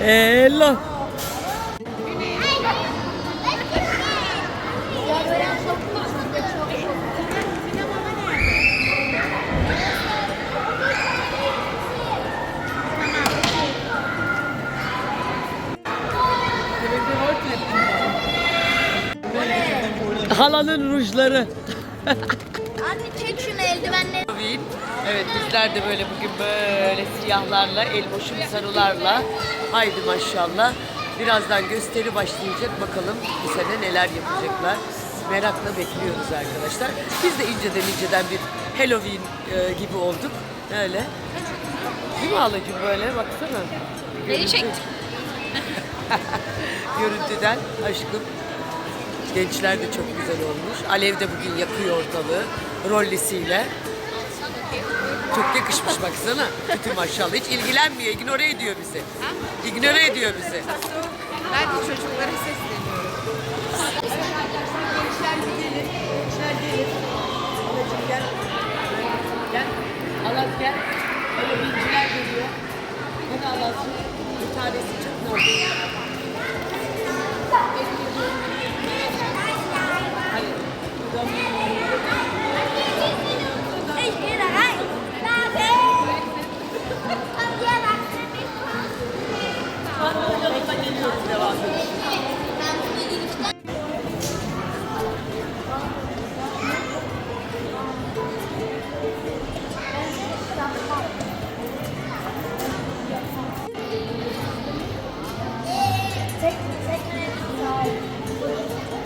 Hello. Halanın rujları. Evet bizler de böyle bugün böyle siyahlarla, el boşum sarılarla. Haydi maşallah. Birazdan gösteri başlayacak. Bakalım bu sene neler yapacaklar. Merakla bekliyoruz arkadaşlar. Biz de inceden inceden bir Halloween e, gibi olduk. Öyle. Değil mi böyle? Baksana. Beni çekti. Görüntüden aşkım. Gençler de çok güzel olmuş. Alev de bugün yakıyor ortalığı. Rollisiyle. Çok yakışmış baksana. Kötü maşallah. Hiç ilgilenmiyor. Ignore ediyor bizi. Ignore ediyor bizi. Ben de çocuklara sesleniyorum.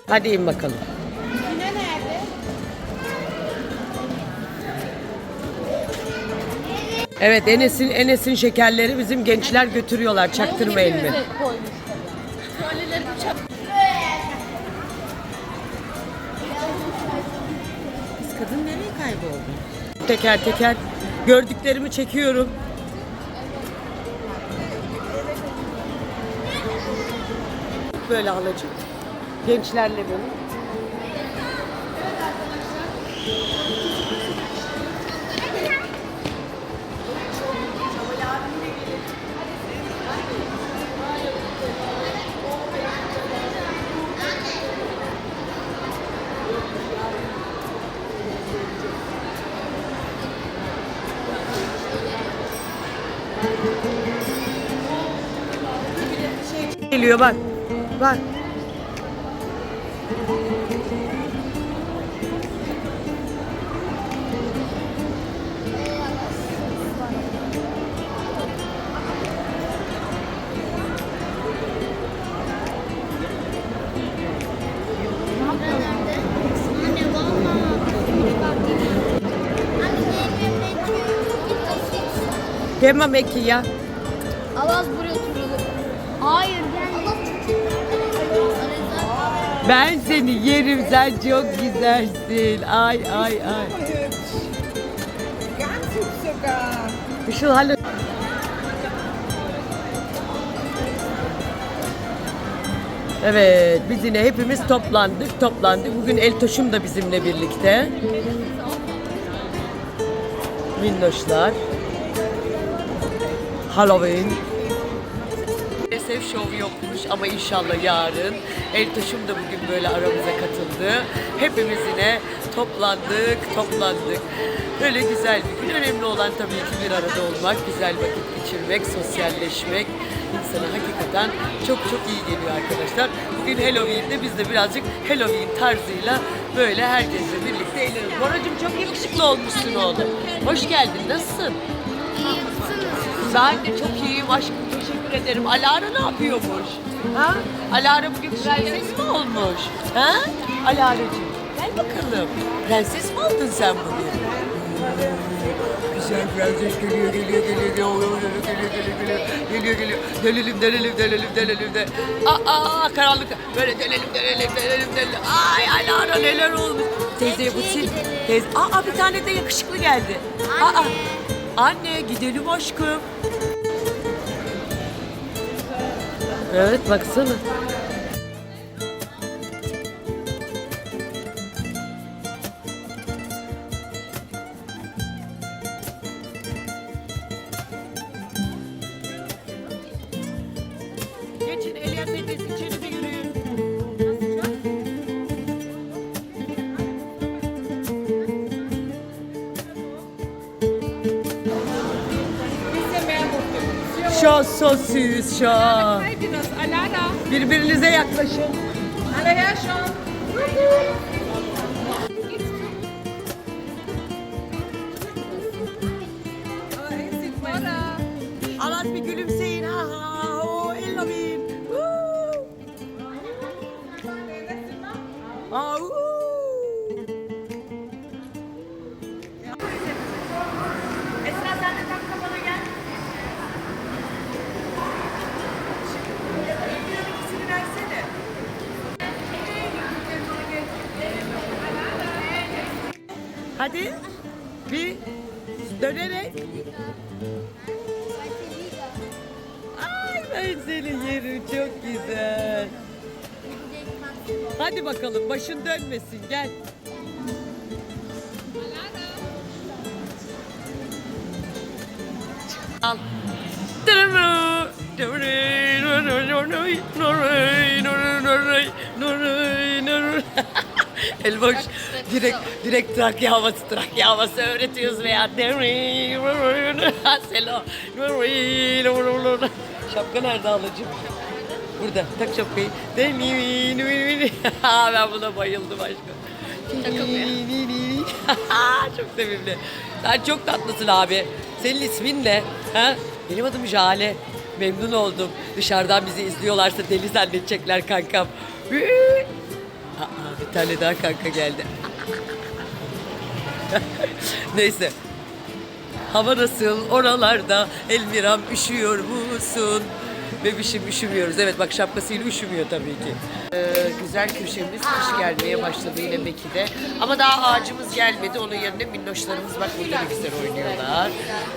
Hadi in bakalım. Yine nerede? Evet Enes'in Enes'in şekerleri bizim gençler götürüyorlar. Çaktırmayın mı? Kız kadın nereye kayboldu? Teker teker gördüklerimi çekiyorum. Böyle halacığım. Gençlerle böyle. Geliyor bak. Bak. Demem ki ya. Avaz buraya Ben seni yerim sen çok güzelsin. Ay ay ay. Ganz hübsch sogar. Şu halı. Evet, biz yine hepimiz toplandık, toplandık. Bugün Eltoş'um da bizimle birlikte. Minnoşlar. Halloween. Maalesef şov yokmuş ama inşallah yarın. Eltoş'um da bugün böyle aramıza katıldı. Hepimiz yine toplandık, toplandık. Böyle güzel bir gün. Önemli olan tabii ki bir arada olmak, güzel vakit geçirmek, sosyalleşmek. insana hakikaten çok çok iyi geliyor arkadaşlar. Bugün Halloween'de biz de birazcık Halloween tarzıyla böyle herkesle birlikte eğleniyoruz. Boracığım çok yakışıklı olmuşsun oğlum. Hoş geldin. Nasılsın? İyi misiniz? Ben de çok iyiyim aşkım teşekkür ederim. Alara ne yapıyormuş? Ha? Alara bugün prenses mi olmuş? Ha? Alara'cığım gel bakalım. Prenses mi oldun sen bugün? Güzel prenses geliyor geliyor geliyor geliyor geliyor geliyor geliyor geliyor geliyor dönelim dönelim dönelim dönelim de aa karanlık böyle dönelim dönelim dönelim dönelim ay Alara neler olmuş teyzeye bu sil teyze aa bir tane de yakışıklı geldi aa anne gidelim aşkım Evet baksana. Geçin Elias Efes içeri bir yürüyün. Şah sosis şah. Birbirinize yaklaşın. Hadi. Bir dönerek. Ay ben seni yerim çok güzel. Hadi bakalım başın dönmesin gel. Al. Elboş direkt direkt Trakya havası Trakya havası öğretiyoruz veya Selo Şapka nerede ablacığım? Burada tak şapkayı. ben buna bayıldım aşkım. çok sevimli. Sen çok tatlısın abi. Senin ismin ne? Ha? Benim adım Jale. Memnun oldum. Dışarıdan bizi izliyorlarsa deli zannedecekler kankam. Aa, bir tane daha kanka geldi. Neyse. Hava nasıl oralarda? Elmiram üşüyor musun? Bebişim üşümüyoruz. Evet bak şapkasıyla üşümüyor tabii ki. Ee, güzel köşemiz kış gelmeye başladı yine Meki'de. Ama daha ağacımız gelmedi. Onun yerine minnoşlarımız bak burada ne güzel oynuyorlar.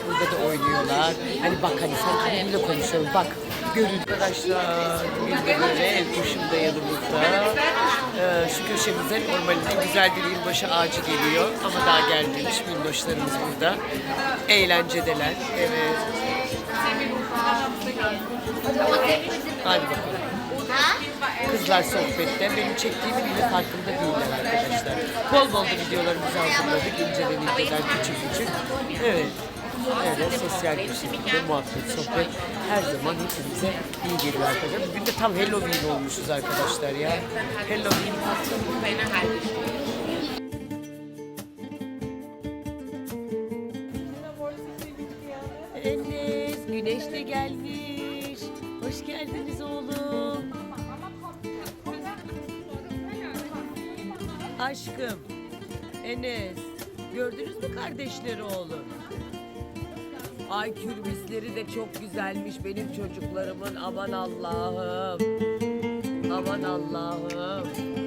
Burada da oynuyorlar. Hani bak hani sanki benimle konuşuyorum. Bak görün arkadaşlar. Bugün de böyle el kuşum da yanımızda. Ee, şu köşemize normalde güzel bir yılbaşı ağacı geliyor. Ama daha gelmemiş. Minnoşlarımız burada. Eğlencedeler. Evet. Hadi bakalım. Kızlar sohbette. Benim çektiğimi bile farkında değiller arkadaşlar. Bol bol da videolarımızı hazırladık. İnceden inceden küçük küçük. Evet. Öyle sosyal bir şekilde muhabbet, sohbet her zaman hepimize iyi geliyor arkadaşlar. Bugün de tam Halloween olmuşuz arkadaşlar ya. Halloween Enes, güneş de gelmiş. Hoş geldiniz oğlum. Aşkım, Enes, gördünüz mü kardeşleri oğlum? Ay kürbisleri de çok güzelmiş benim çocuklarımın. Aman Allah'ım. Aman Allah'ım.